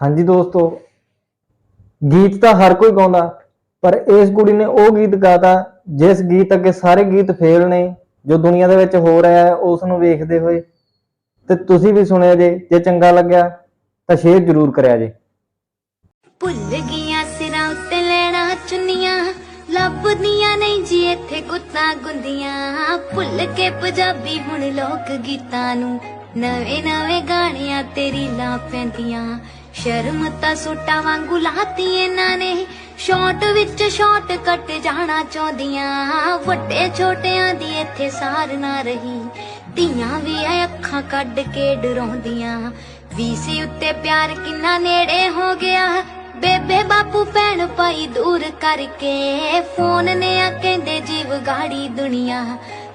ਹਾਂਜੀ ਦੋਸਤੋ, ਗੀਤ ਤਾਂ ਹਰ ਕੋਈ ਗਾਉਂਦਾ, ਪਰ ਇਸ ਕੁੜੀ ਨੇ ਉਹ ਗੀਤ ਗਾਤਾ, ਜਿਸ ਗੀਤ ਅੱਗੇ ਸਾਰੇ ਗੀਤ ਫੇਲ ਨੇ, ਜੋ ਦੁਨੀਆ ਦੇ ਵਿੱਚ ਹੋ ਰਿਹਾ ਹੈ, ਉਸ ਨੂੰ ਵੇਖਦੇ ਹੋਏ। ਤੇ ਤੁਸੀਂ ਵੀ ਸੁਣਿਆ ਜੇ ਜੇ ਚੰਗਾ ਲੱਗਿਆ, ਤਾਂ ਸ਼ੇਅਰ ਜ਼ਰੂਰ ਕਰਿਆ ਜੇ। ਭੁੱਲ ਗਈਆਂ ਸਿਰਾਂ ਉੱਤੇ ਲੈਣਾ ਚੁੰਨੀਆਂ, ਲੱਭਦੀਆਂ ਨਹੀਂ ਜੀ ਇੱਥੇ ਗੁੱਤਾਂ ਗੁੰਦੀਆਂ। ਭੁੱਲ ਕੇ ਪੰਜਾਬੀ ਹੁਣ ਲੋਕ ਗੀਤਾਂ ਨੂੰ ਨਵੇਂ ਨਵੇਂ ਗਾਣਿਆਂ ਤੇਰੀ ਲਾ ਪੈਂਦੀਆਂ। ਸ਼ਰਮ ਤਾਂ ਸੋਟਾ ਵਾਂਗੂ ਲਾਤੀ ਇਹਨਾਂ ਨੇ। ਸ਼ਾਰਟ ਵਿੱਚ ਸ਼ਾਰਟ ਕੱਟ ਜਾਣਾ ਚਾਹੁੰਦੀਆਂ। ਵੱਡੇ ਛੋਟਿਆਂ ਦੀ ਇੱਥੇ ਸਾਰ ਨਾ ਰਹੀ। ਧੀਆਂ ਵੀ ਐ ਅੱਖਾਂ ਕੱਢ ਕੇ ਡਰਾਉਂਦੀਆਂ। ਵੀਸੀ ਉੱਤੇ ਪਿਆਰ ਕਿੰਨਾ ਨੇੜੇ ਹੋ ਗਿਆ। ਬੇਬੇ ਬਾਪੂ ਭੈਣ ਭਾਈ ਦੂਰ ਕਰਕੇ। ਫੋਨ ਨੇ ਆ ਕਹਿੰਦੇ ਜੀਵ ਗਾੜੀ ਦੁਨੀਆ।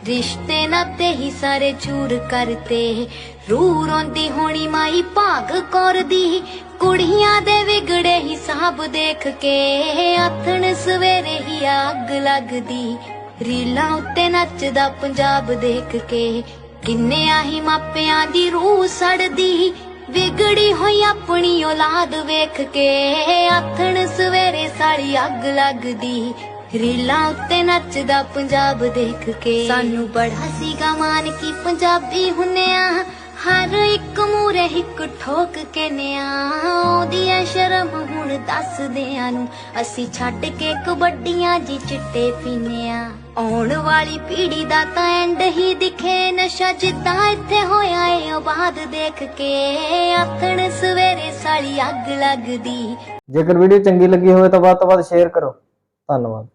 ਰਿਸ਼ਤੇ ਨਾਤੇ ਹੀ ਸਾਰੇ ਚੂਰ ਕਰਤੇ। ਰੂਹ ਰੋਂਦੀ ਹੋਣੀ ਮਾਈ ਭਾਗ ਕੌਰ ਦੀ ਕੁੜੀਆਂ ਦੇ ਵਿਗੜੇ ਹਿਸਾਬ ਦੇਖ ਕੇ ਆਥਣ ਸਵੇਰੇ ਹੀ ਅੱਗ ਲੱਗਦੀ। ਰੀਲਾਂ ਉੱਤੇ ਨੱਚਦਾ ਪੰਜਾਬ ਦੇਖ ਕੇ। ਕਿੰਨੇ ਆਹੀ ਮਾਪਿਆਂ ਦੀ ਰੂਹ ਸੜਦੀ। ਵਿਗੜੀ ਹੋਈ ਆਪਣੀ ਔਲਾਦ ਵੇਖ ਕੇ ਆਥਣ ਸਵੇਰੇ ਸਾਰੀ ਅੱਗ ਲੱਗਦੀ। ਰੀਲਾਂ ਉੱਤੇ ਨੱਚਦਾ ਪੰਜਾਬ ਦੇਖ ਕੇ। ਸਾਨੂੰ ਬੜਾ ਸੀਗਾ ਮਾਨ ਕੀ ਪੰਜਾਬੀ ਹੁੰਨਿਆ। ਹਰ ਇੱਕ ਮੂਰੇ ਇੱਕ ਠੋਕ ਕੇ ਨਿਆ ਆਉਂਦੀ ਐ ਸ਼ਰਮ ਹੁਣ ਦੱਸਦਿਆਂ ਨੂੰ, ਅਸੀਂ ਛੱਡ ਕੇ ਕਬੱਡੀਆਂ ਜੀ ਚਿੱਟੇ ਪੀਨਿਆ। ਆਉਣ ਵਾਲੀ ਪੀੜੀ ਦਾ ਤਾਂ ਐਂਡ ਹੀ ਦਿਖੇ। ਨਸ਼ਾ ਜਿੱਦਾਂ ਇੱਥੇ ਹੋਇਆ ਏ ਆਬਾਦ ਦੇਖ ਕੇ। ਆਥਣ ਸਵੇਰੇ ਸਾਲੀ ਅੱਗ ਲੱਗਦੀ। ਜੇਕਰ ਵੀਡੀਓ ਚੰਗੀ ਲੱਗੀ ਹੋਵੇ ਤਾਂ ਵੱਧ ਤੋਂ ਵੱਧ ਸ਼ੇਅਰ ਕਰੋ। ਧੰਨਵਾਦ।